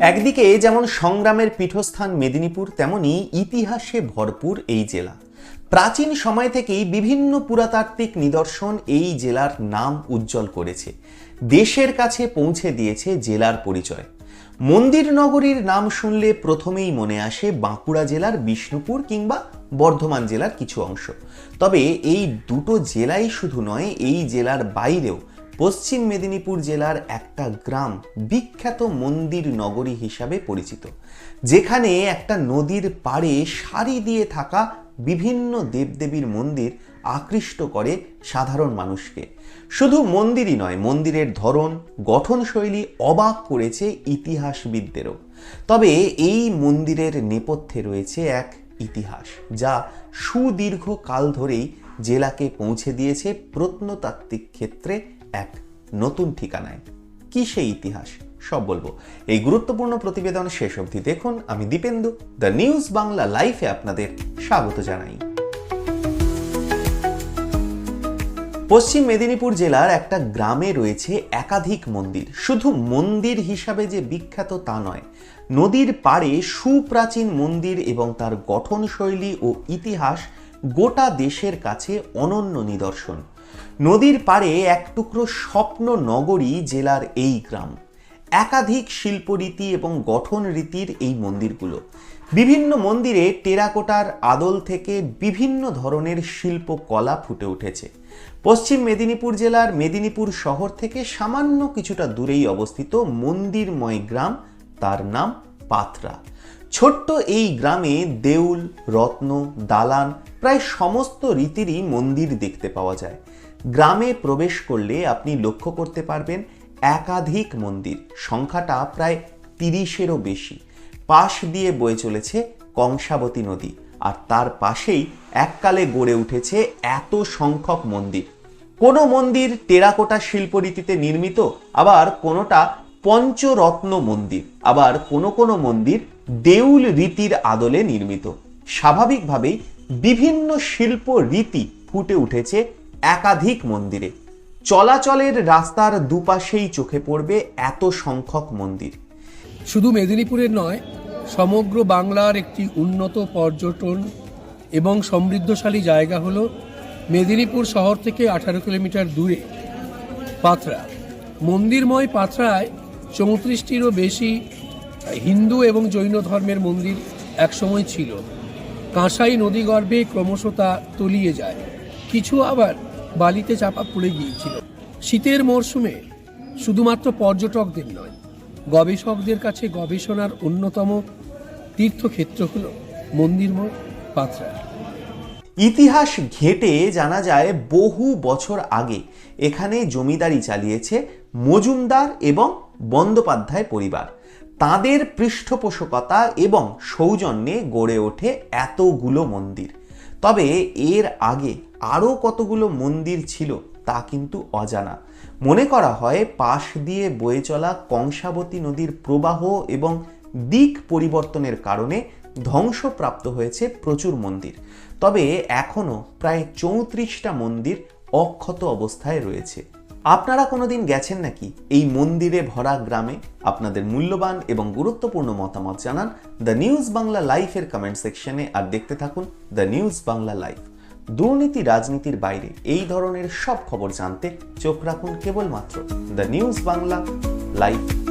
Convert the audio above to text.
একদিকে যেমন সংগ্রামের পীঠস্থান মেদিনীপুর, তেমনি ইতিহাসে ভরপুর এই জেলা। প্রাচীন সময় থেকেই বিভিন্ন পুরাতাত্ত্বিক নিদর্শন এই জেলার নাম উজ্জ্বল করেছে। দেশের কাছে পৌঁছে দিয়েছে জেলার পরিচয়। মন্দির নগরীর নাম শুনলে প্রথমেই মনে আসে বাঁকুড়া জেলার বিষ্ণুপুর কিংবা বর্ধমান জেলার কিছু অংশ। তবে এই দুটো জেলাই শুধু নয়, এই জেলার বাইরেও পশ্চিম মেদিনীপুর জেলার একটা গ্রাম বিখ্যাত মন্দির নগরী হিসাবে পরিচিত, যেখানে একটা নদীর পাড়ে সারি দিয়ে থাকা বিভিন্ন দেবদেবীর মন্দির আকৃষ্ট করে সাধারণ মানুষকে। শুধু মন্দিরই নয়, মন্দিরের ধরন, গঠনশৈলী অবাক করেছে ইতিহাসবিদদেরও। তবে এই মন্দিরের নেপথ্যে রয়েছে এক ইতিহাস, যা সুদীর্ঘ কাল ধরেই জেলাকে পৌঁছে দিয়েছে প্রত্নতাত্ত্বিক ক্ষেত্রে এক নতুন ঠিকানায়। কি সেই ইতিহাস? সব বলব। এই গুরুত্বপূর্ণ প্রতিবেদন শেষ অবধি দেখুন। আমি দীপেন্দু, দ্য নিউজ বাংলা লাইফে আপনাদের স্বাগত জানাই। পশ্চিম মেদিনীপুর জেলার একটা গ্রামে রয়েছে একাধিক মন্দির। শুধু মন্দির হিসাবে যে বিখ্যাত তা নয়, নদীর পাড়ে সুপ্রাচীন মন্দির এবং তার গঠনশৈলী ও ইতিহাস গোটা দেশের কাছে অনন্য নিদর্শন। নদীর পাড়ে এক টুকরো স্বপ্ন নগরী জেলার এই গ্রাম। একাধিক শিল্পরীতি এবং গঠন রীতির এই মন্দিরগুলো। বিভিন্ন মন্দিরে টেরাকোটার আদল থেকে বিভিন্ন ধরনের শিল্পকলা ফুটে উঠেছে। পশ্চিম মেদিনীপুর জেলার মেদিনীপুর শহর থেকে সামান্য কিছুটা দূরেই অবস্থিত মন্দিরময় গ্রাম, তার নাম পাথরা ছোট্ট এই গ্রামে দেউল, রত্ন, দালান প্রায় সমস্ত রীতিরই মন্দির দেখতে পাওয়া যায়। গ্রামে প্রবেশ করলে আপনি লক্ষ্য করতে পারবেন একাধিক মন্দির, সংখ্যাটা প্রায় তিরিশেরও বেশি। পাশ দিয়ে বয়ে চলেছে কংসাবতী নদী আর তার পাশেই এককালে গড়ে উঠেছে এত সংখ্যক মন্দির। কোনো মন্দির টেরাকোটা শিল্পরীতিতে নির্মিত, আবার কোনোটা পঞ্চরত্ন মন্দির, আবার কোনো কোনো মন্দির দেউল রীতির আদলে নির্মিত। স্বাভাবিকভাবেই বিভিন্ন শিল্প রীতি ফুটে উঠেছে একাধিক মন্দিরে। চলাচলের রাস্তার দুপাশেই চোখে পড়বে এত সংখ্যক মন্দির। শুধু মেদিনীপুরের নয়, সমগ্র বাংলার একটি উন্নত পর্যটন এবং সমৃদ্ধশালী জায়গা হল মেদিনীপুর শহর থেকে আঠারো কিলোমিটার দূরে পাথরা মন্দিরময় পাথরায় চৌত্রিশটিরও বেশি হিন্দু এবং জৈন ধর্মের মন্দির একসময় ছিল। কাঁসাই নদীগর্ভে ক্রমশ তা তলিয়ে যায়। কিছু আবার বালিতে চাপা পড়ে গিয়েছিল। শীতের মরশুমে শুধুমাত্র পর্যটকদের নয়, গবেষকদের কাছে গবেষণার অন্যতম তীর্থক্ষেত্র হল মন্দিরময় পাথরা ইতিহাস ঘেটে জানা যায়, বহু বছর আগে এখানে জমিদারি চালিয়েছে মজুমদার এবং বন্দ্যোপাধ্যায় পরিবার। তাদের পৃষ্ঠপোষকতা এবং সৌজন্যে গড়ে ওঠে এতগুলো মন্দির। তবে এর আগে আরও কতগুলো মন্দির ছিল তা কিন্তু অজানা। মনে করা হয় পাশ দিয়ে বয়ে চলা কংসাবতী নদীর প্রবাহ এবং দিক পরিবর্তনের কারণে ধ্বংসপ্রাপ্ত হয়েছে প্রচুর মন্দির। তবে এখনও প্রায় চৌত্রিশটা মন্দির অক্ষত অবস্থায় রয়েছে। আপনারা কোনোদিন গেছেন নাকি এই মন্দিরে ভরা গ্রামে? আপনাদের মূল্যবান এবং গুরুত্বপূর্ণ মতামত জানান দ্য নিউজ বাংলা লাইফের কমেন্ট সেকশনে আর দেখতে থাকুন দ্য নিউজ বাংলা লাইফ দুর্নীতি রাজনীতির বাইরে এই ধরনের সব খবর জানতে চোখ রাখুন কেবলমাত্র দ্য নিউজ বাংলা লাইভ